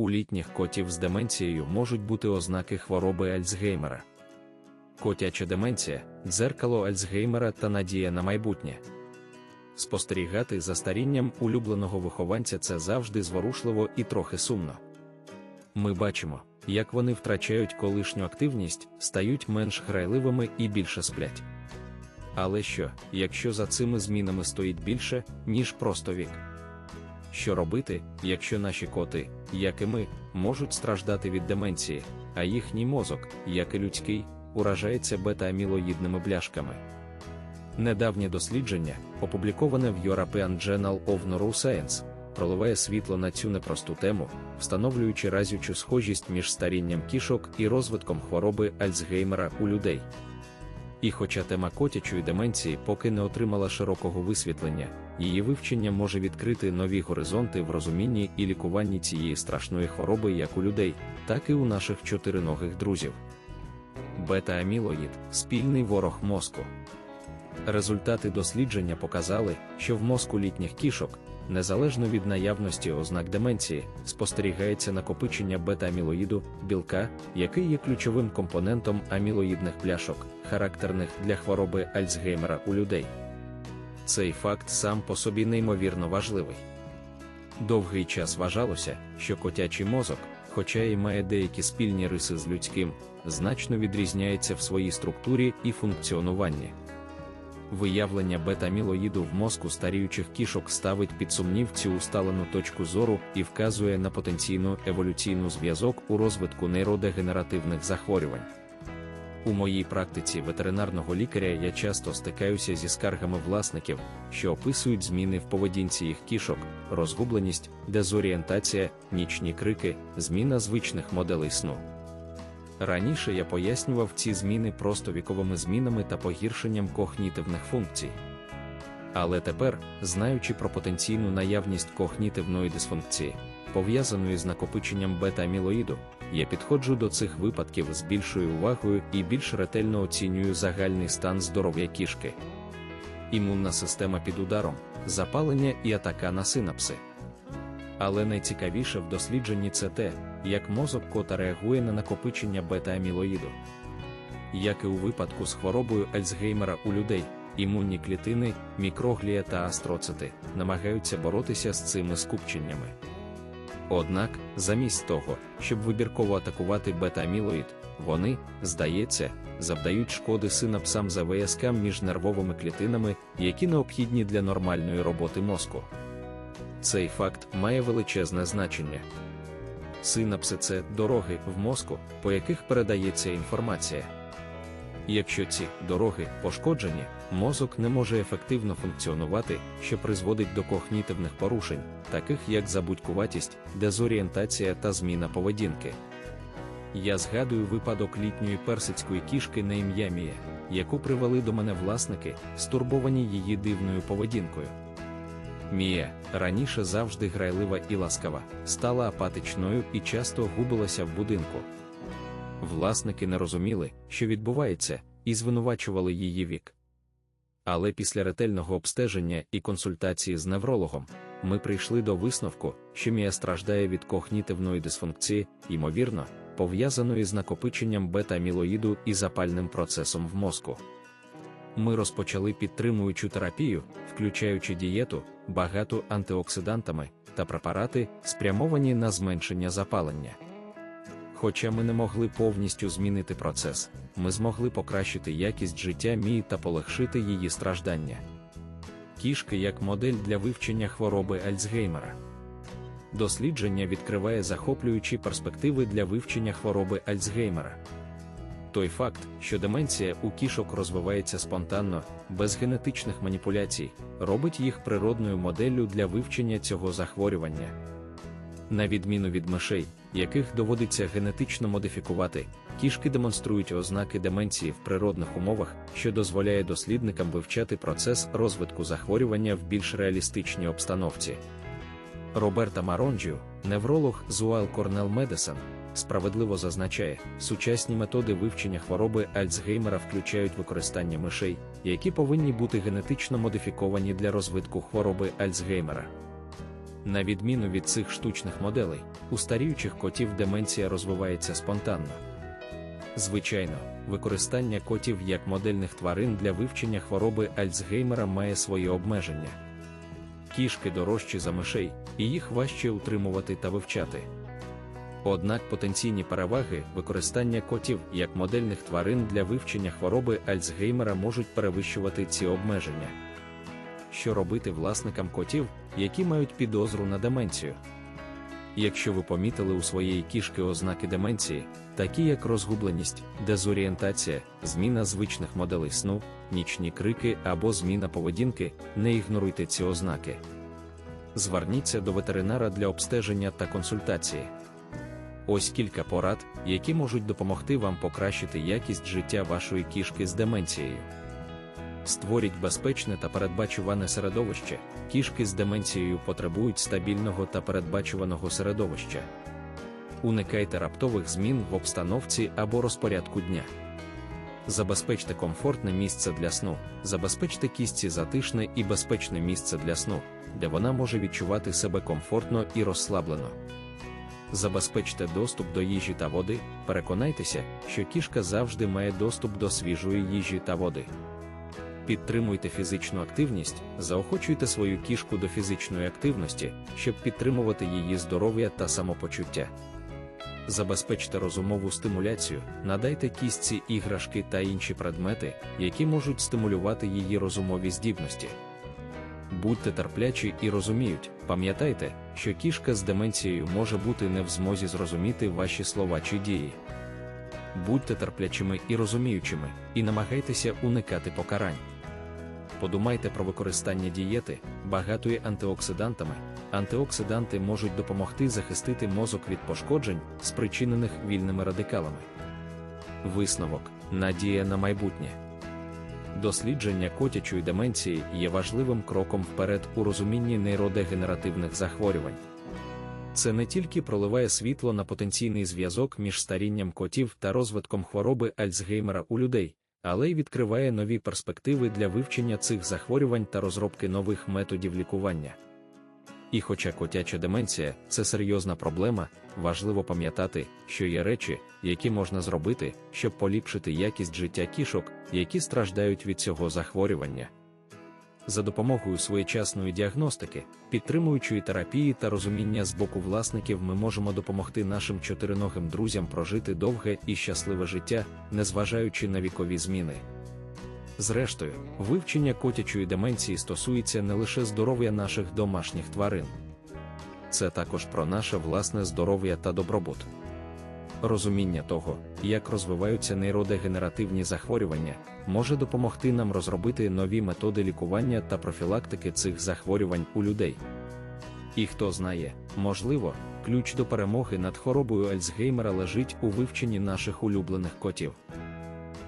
у літніх котів з деменцією можуть бути ознаки хвороби Альцгеймера. Котяча деменція, дзеркало Альцгеймера та надія на майбутнє. Спостерігати за старінням улюбленого вихованця це завжди зворушливо і трохи сумно. Ми бачимо, як вони втрачають колишню активність, стають менш грайливими і більше сплять. Але що, якщо за цими змінами стоїть більше, ніж просто вік? Що робити, якщо наші коти, як і ми, можуть страждати від деменції, а їхній мозок, як і людський, уражається бета-амілоїдними бляшками? Недавнє дослідження, опубліковане в European Journal of Neuroscience, проливає світло на цю непросту тему, встановлюючи разючу схожість між старінням кішок і розвитком хвороби Альцгеймера у людей. І хоча тема котячої деменції поки не отримала широкого висвітлення, її вивчення може відкрити нові горизонти в розумінні і лікуванні цієї страшної хвороби як у людей, так і у наших чотириногих друзів. Бета-амілоїд спільний ворог мозку. Результати дослідження показали, що в мозку літніх кішок, незалежно від наявності ознак деменції, спостерігається накопичення бета-амілоїду, білка, який є ключовим компонентом амілоїдних пляшок, характерних для хвороби Альцгеймера у людей. Цей факт сам по собі неймовірно важливий. Довгий час вважалося, що котячий мозок, хоча і має деякі спільні риси з людським, значно відрізняється в своїй структурі і функціонуванні. Виявлення бета-амілоїду в мозку старіючих кішок ставить під сумнів цю усталену точку зору і вказує на потенційну еволюційну зв'язок у розвитку нейродегенеративних захворювань. У моїй практиці ветеринарного лікаря я часто стикаюся зі скаргами власників, що описують зміни в поведінці їх кішок, розгубленість, дезорієнтація, нічні крики, зміна звичних моделей сну. Раніше я пояснював ці зміни просто віковими змінами та погіршенням когнітивних функцій. Але тепер, знаючи про потенційну наявність когнітивної дисфункції, пов'язаної з накопиченням бета-амілоїду, я підходжу до цих випадків з більшою увагою і більш ретельно оцінюю загальний стан здоров'я кішки. Імунна система під ударом, запалення і атака на синапси. Але найцікавіше в дослідженні це те, як мозок кота реагує на накопичення бета-амілоїду. Як і у випадку з хворобою Альцгеймера у людей, імунні клітини, мікроглія та астроцити намагаються боротися з цими скупченнями. Однак, замість того, щоб вибірково атакувати бета-амілоїд, вони, здається, завдають шкоди синапсам за вияскам між нервовими клітинами, які необхідні для нормальної роботи мозку. Цей факт має величезне значення. Синапси це дороги в мозку, по яких передається інформація. Якщо ці дороги пошкоджені, мозок не може ефективно функціонувати, що призводить до когнітивних порушень, таких як забудькуватість, дезорієнтація та зміна поведінки. Я згадую випадок літньої персидської кішки на ім'я Мія, яку привели до мене власники, стурбовані її дивною поведінкою. Мія, раніше завжди грайлива і ласкава, стала апатичною і часто губилася в будинку. Власники не розуміли, що відбувається, і звинувачували її вік. Але після ретельного обстеження і консультації з неврологом ми прийшли до висновку, що Мія страждає від когнітивної дисфункції, ймовірно, пов'язаної з накопиченням бета-амілоїду і запальним процесом в мозку. Ми розпочали підтримуючу терапію, включаючи дієту, багату антиоксидантами та препарати, спрямовані на зменшення запалення. Хоча ми не могли повністю змінити процес, ми змогли покращити якість життя Мії та полегшити її страждання. Кішки як модель для вивчення хвороби Альцгеймера. Дослідження відкриває захоплюючі перспективи для вивчення хвороби Альцгеймера. Той факт, що деменція у кішок розвивається спонтанно, без генетичних маніпуляцій, робить їх природною моделлю для вивчення цього захворювання. На відміну від мишей, яких доводиться генетично модифікувати, кішки демонструють ознаки деменції в природних умовах, що дозволяє дослідникам вивчати процес розвитку захворювання в більш реалістичній обстановці. Роберта Маронджіо, невролог з Уайл Корнел Медесон, справедливо зазначає, сучасні методи вивчення хвороби Альцгеймера включають використання мишей, які повинні бути генетично модифіковані для розвитку хвороби Альцгеймера. На відміну від цих штучних моделей, у старіючих котів деменція розвивається спонтанно. Звичайно, використання котів як модельних тварин для вивчення хвороби Альцгеймера має свої обмеження. Кішки дорожчі за мишей, і їх важче утримувати та вивчати. Однак потенційні переваги використання котів як модельних тварин для вивчення хвороби Альцгеймера можуть перевищувати ці обмеження. Що робити власникам котів, які мають підозру на деменцію? Якщо ви помітили у своєї кішки ознаки деменції, такі як розгубленість, дезорієнтація, зміна звичних моделей сну, нічні крики або зміна поведінки, не ігноруйте ці ознаки. Зверніться до ветеринара для обстеження та консультації. Ось кілька порад, які можуть допомогти вам покращити якість життя вашої кішки з деменцією. Створіть безпечне та передбачуване середовище. Кішки з деменцією потребують стабільного та передбачуваного середовища. Уникайте раптових змін в обстановці або розпорядку дня. Забезпечте комфортне місце для сну, забезпечте кістці затишне і безпечне місце для сну, де вона може відчувати себе комфортно і розслаблено. Забезпечте доступ до їжі та води, переконайтеся, що кішка завжди має доступ до свіжої їжі та води. Підтримуйте фізичну активність, заохочуйте свою кішку до фізичної активності, щоб підтримувати її здоров'я та самопочуття. Забезпечте розумову стимуляцію, надайте кістці іграшки та інші предмети, які можуть стимулювати її розумові здібності. Будьте терплячі і розуміють, пам'ятайте, що кішка з деменцією може бути не в змозі зрозуміти ваші слова чи дії. Будьте терплячими і розуміючими, і намагайтеся уникати покарань. Подумайте про використання дієти, багатої антиоксидантами. Антиоксиданти можуть допомогти захистити мозок від пошкоджень, спричинених вільними радикалами. Висновок надія на майбутнє. Дослідження котячої деменції є важливим кроком вперед у розумінні нейродегенеративних захворювань. Це не тільки проливає світло на потенційний зв'язок між старінням котів та розвитком хвороби Альцгеймера у людей, але й відкриває нові перспективи для вивчення цих захворювань та розробки нових методів лікування. І хоча котяча деменція це серйозна проблема, важливо пам'ятати, що є речі, які можна зробити, щоб поліпшити якість життя кішок, які страждають від цього захворювання. За допомогою своєчасної діагностики, підтримуючої терапії та розуміння з боку власників, ми можемо допомогти нашим чотириногим друзям прожити довге і щасливе життя, незважаючи на вікові зміни. Зрештою, вивчення котячої деменції стосується не лише здоров'я наших домашніх тварин, це також про наше власне здоров'я та добробут. Розуміння того, як розвиваються нейродегенеративні захворювання, може допомогти нам розробити нові методи лікування та профілактики цих захворювань у людей. І хто знає, можливо, ключ до перемоги над хворобою Альцгеймера лежить у вивченні наших улюблених котів.